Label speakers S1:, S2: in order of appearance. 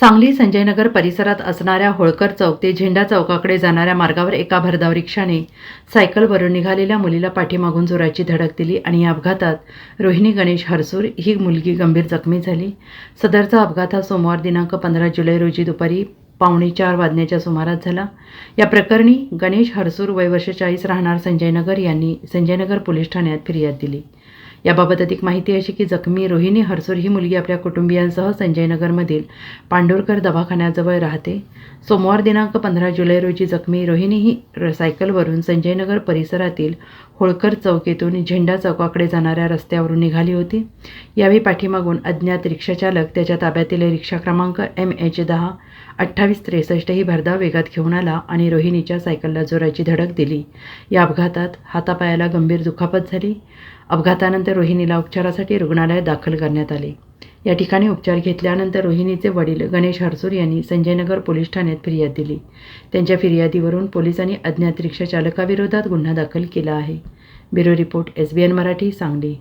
S1: सांगली संजयनगर परिसरात असणाऱ्या होळकर चौक ते झेंडा चौकाकडे जाणाऱ्या मार्गावर एका भरधाव रिक्षाने सायकलवरून निघालेल्या मुलीला पाठीमागून जोराची धडक दिली आणि या अपघातात रोहिणी गणेश हरसूर ही मुलगी गंभीर जखमी झाली. सदरचा अपघात हा सोमवार दिनांक पंधरा जुलै रोजी दुपारी पावणे चार वाजण्याच्या सुमारास झाला. या प्रकरणी गणेश हरसूर वय वर्ष चाळीस राहणार संजयनगर यांनी संजयनगर पोलीस ठाण्यात फिर्याद दिली. याबाबत अधिक माहिती अशी की जखमी रोहिणी हरसूर ही मुलगी आपल्या कुटुंबियांसह संजयनगरमधील पांडुरकर दवाखान्याजवळ राहते. सोमवार दिनांक पंधरा जुलै रोजी जखमी रोहिणी ही र- सायकलवरून संजयनगर परिसरातील होळकर चौक येथून झेंडा चौकाकडे जाणाऱ्या रस्त्यावरून निघाली होती. यावेळी पाठीमागून अज्ञात रिक्षाचालक त्याच्या ताब्यातील रिक्षा क्रमांक एम एच दहा अठ्ठावीस त्रेसष्ट ही भरधाव वेगात घेऊन आला आणि रोहिणीच्या सायकलला जोराची धडक दिली. या अपघातात हातापायाला गंभीर दुखापत झाली. अपघातानंतर रोहिणीला उपचारासाठी रुग्णालयात दाखल करण्यात आले. या ठिकाणी उपचार घेतल्यानंतर रोहिणीचे वडील गणेश हरसूर यांनी संजयनगर पोलीस ठाण्यात फिर्याद दिली. त्यांच्या फिर्यादीवरून पोलिसांनी अज्ञात रिक्षा चालकाविरोधात गुन्हा दाखल केला आहे. Bureau report S B N Marathi Sangli.